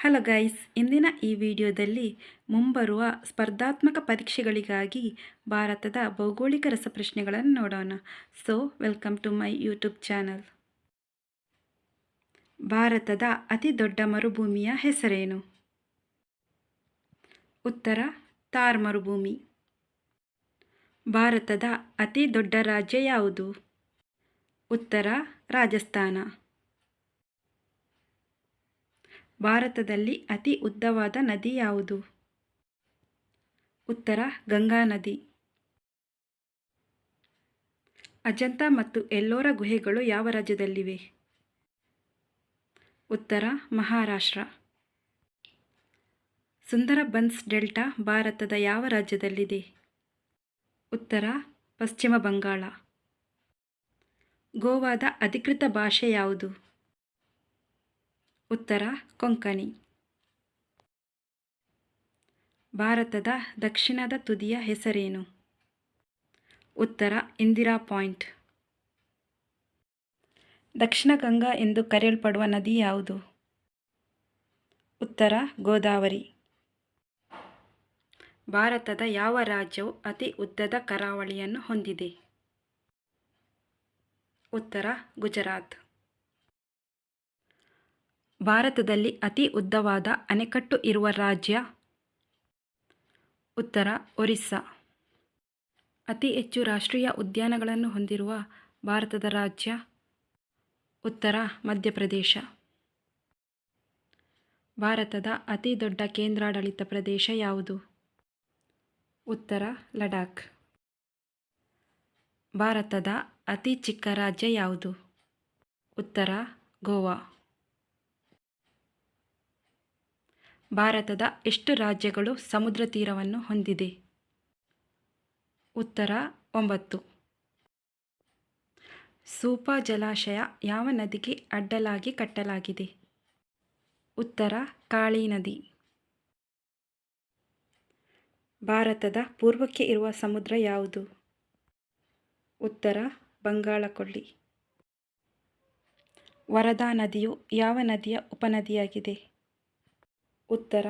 Hello guys, ಇಂದಿನ ಈ ವಿಡಿಯೋದಲ್ಲಿ ಮುಂಬರುವ ಸ್ಪರ್ಧಾತ್ಮಕ ಪರೀಕ್ಷೆಗಳಿಗಾಗಿ ಭಾರತದ ಭೌಗೋಳಿಕ ರಸಪ್ರಶ್ನೆಗಳನ್ನು ನೋಡೋಣ. So welcome to my YouTube channel ಭಾರತದ ಅತಿ ದೊಡ್ಡ ಮರುಭೂಮಿಯ ಹೆಸರೇನು? ಉತ್ತರ ತಾರ್ ಮರುಭೂಮಿ. ಭಾರತದ ಅತಿ ದೊಡ್ಡ ರಾಜ್ಯ ಯಾವುದು? ಉತ್ತರ, ರಾಜಸ್ಥಾನ. ಭಾರತದಲ್ಲಿ ಅತಿ ಉದ್ದವಾದ ನದಿ ಯಾವುದು? ಉತ್ತರ, ಗಂಗಾ ನದಿ. ಅಜಂತಾ ಮತ್ತು ಎಲ್ಲೋರ ಗುಹೆಗಳು ಯಾವ ರಾಜ್ಯದಲ್ಲಿವೆ? ಉತ್ತರ, ಮಹಾರಾಷ್ಟ್ರ. ಸುಂದರಬನ್ಸ್ ಡೆಲ್ಟಾ ಭಾರತದ ಯಾವ ರಾಜ್ಯದಲ್ಲಿದೆ? ಉತ್ತರ, ಪಶ್ಚಿಮ ಬಂಗಾಳ. ಗೋವಾದ ಅಧಿಕೃತ ಭಾಷೆ ಯಾವುದು? ಉತ್ತರ ಕೊಂಕಣಿ. ಭಾರತದ ದಕ್ಷಿಣದ ತುದಿಯ ಹೆಸರೇನು? ಉತ್ತರ ಇಂದಿರಾ ಪಾಯಿಂಟ್. ದಕ್ಷಿಣ ಗಂಗಾ ಎಂದು ಕರೆಯಲ್ಪಡುವ ನದಿ ಯಾವುದು? ಉತ್ತರ ಗೋದಾವರಿ. ಭಾರತದ ಯಾವ ರಾಜ್ಯವು ಅತಿ ಉದ್ದದ ಕರಾವಳಿಯನ್ನು ಹೊಂದಿದೆ? ಉತ್ತರ ಗುಜರಾತ್. ಭಾರತದಲ್ಲಿ ಅತಿ ಉದ್ದವಾದ ಅಣೆಕಟ್ಟು ಇರುವ ರಾಜ್ಯ? ಉತ್ತರ, ಒರಿಸ್ಸಾ. ಅತಿ ಹೆಚ್ಚು ರಾಷ್ಟ್ರೀಯ ಉದ್ಯಾನಗಳನ್ನು ಹೊಂದಿರುವ ಭಾರತದ ರಾಜ್ಯ? ಉತ್ತರ, ಮಧ್ಯಪ್ರದೇಶ. ಭಾರತದ ಅತಿ ದೊಡ್ಡ ಕೇಂದ್ರಾಡಳಿತ ಪ್ರದೇಶ ಯಾವುದು? ಉತ್ತರ, ಲಡಾಖ್. ಭಾರತದ ಅತಿ ಚಿಕ್ಕ ರಾಜ್ಯ ಯಾವುದು? ಉತ್ತರ, ಗೋವಾ. ಭಾರತದ ಎಷ್ಟು ರಾಜ್ಯಗಳು ಸಮುದ್ರ ತೀರವನ್ನು ಹೊಂದಿದೆ? ಉತ್ತರ ಒಂಬತ್ತು. ಸೂಪಾ ಜಲಾಶಯ ಯಾವ ನದಿಗೆ ಅಡ್ಡಲಾಗಿ ಕಟ್ಟಲಾಗಿದೆ? ಉತ್ತರ ಕಾಳಿ ನದಿ. ಭಾರತದ ಪೂರ್ವಕ್ಕೆ ಇರುವ ಸಮುದ್ರ ಯಾವುದು? ಉತ್ತರ ಬಂಗಾಳಕೊಲ್ಲಿ ವರದಾ ನದಿಯು ಯಾವ ನದಿಯ ಉಪನದಿಯಾಗಿದೆ? ಉತ್ತರ,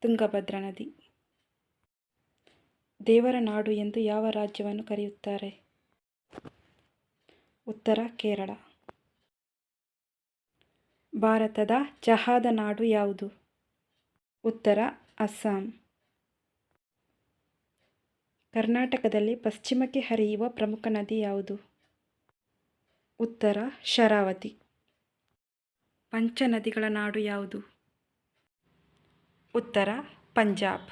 ತುಂಗಭದ್ರಾ ನದಿ. ದೇವರ ನಾಡು ಎಂದು ಯಾವ ರಾಜ್ಯವನ್ನು ಕರೆಯುತ್ತಾರೆ? ಉತ್ತರ, ಕೇರಳ. ಭಾರತದ ಚಹಾದ ನಾಡು ಯಾವುದು? ಉತ್ತರ, ಅಸ್ಸಾಂ. ಕರ್ನಾಟಕದಲ್ಲಿ ಪಶ್ಚಿಮಕ್ಕೆ ಹರಿಯುವ ಪ್ರಮುಖ ನದಿ ಯಾವುದು? ಉತ್ತರ, ಶರಾವತಿ. ಪಂಚನದಿಗಳ ನಾಡು ಯಾವುದು? ಉತ್ತರ, ಪಂಜಾಬ್.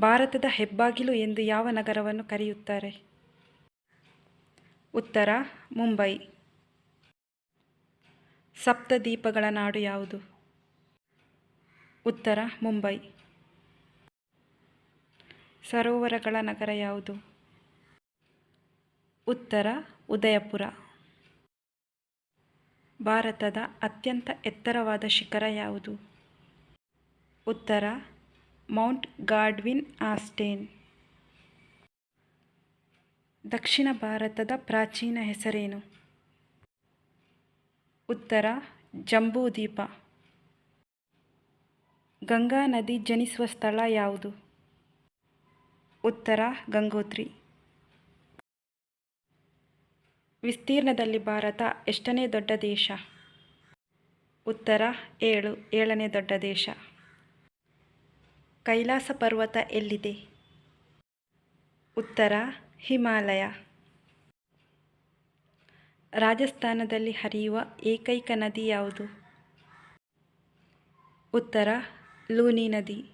ಭಾರತದ ಹೆಬ್ಬಾಗಿಲು ಎಂದು ಯಾವ ನಗರವನ್ನು ಕರೆಯುತ್ತಾರೆ? ಉತ್ತರ, ಮುಂಬೈ. ಸಪ್ತದೀಪಗಳ ನಾಡು ಯಾವುದು? ಉತ್ತರ, ಮುಂಬೈ. ಸರೋವರಗಳ ನಗರ ಯಾವುದು? ಉತ್ತರ, ಉದಯಪುರ. ಭಾರತದ ಅತ್ಯಂತ ಎತ್ತರವಾದ ಶಿಖರ ಯಾವುದು? ಉತ್ತರ, ಮೌಂಟ್ ಗಾಡ್ವಿನ್ ಆಸ್ಟೇನ್. ದಕ್ಷಿಣ ಭಾರತದ ಪ್ರಾಚೀನ ಹೆಸರೇನು? ಉತ್ತರ, ಜಂಬೂದ್ವೀಪ. ಗಂಗಾ ನದಿ ಜನಿಸುವ ಸ್ಥಳ ಯಾವುದು? ಉತ್ತರ, ಗಂಗೋತ್ರಿ. ವಿಸ್ತೀರ್ಣದಲ್ಲಿ ಭಾರತ ಎಷ್ಟನೇ ದೊಡ್ಡ ದೇಶ? ಉತ್ತರ, ಏಳು, ಏಳನೇ ದೊಡ್ಡ ದೇಶ. ಕೈಲಾಸ ಪರ್ವತ ಎಲ್ಲಿದೆ? ಉತ್ತರ, ಹಿಮಾಲಯ. ರಾಜಸ್ಥಾನದಲ್ಲಿ ಹರಿಯುವ ಏಕೈಕ ನದಿ ಯಾವುದು? ಉತ್ತರ, ಲೂನಿ ನದಿ.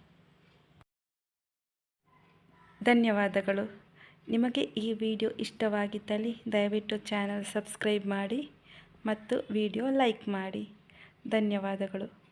ಧನ್ಯವಾದಗಳು. ನಿಮಗೆ ಈ ವಿಡಿಯೋ ಇಷ್ಟವಾಗಿದ್ದಲ್ಲಿ ದಯವಿಟ್ಟು ಚಾನಲ್ ಸಬ್ಸ್ಕ್ರೈಬ್ ಮಾಡಿ ಮತ್ತು ವಿಡಿಯೋ ಲೈಕ್ ಮಾಡಿ. ಧನ್ಯವಾದಗಳು.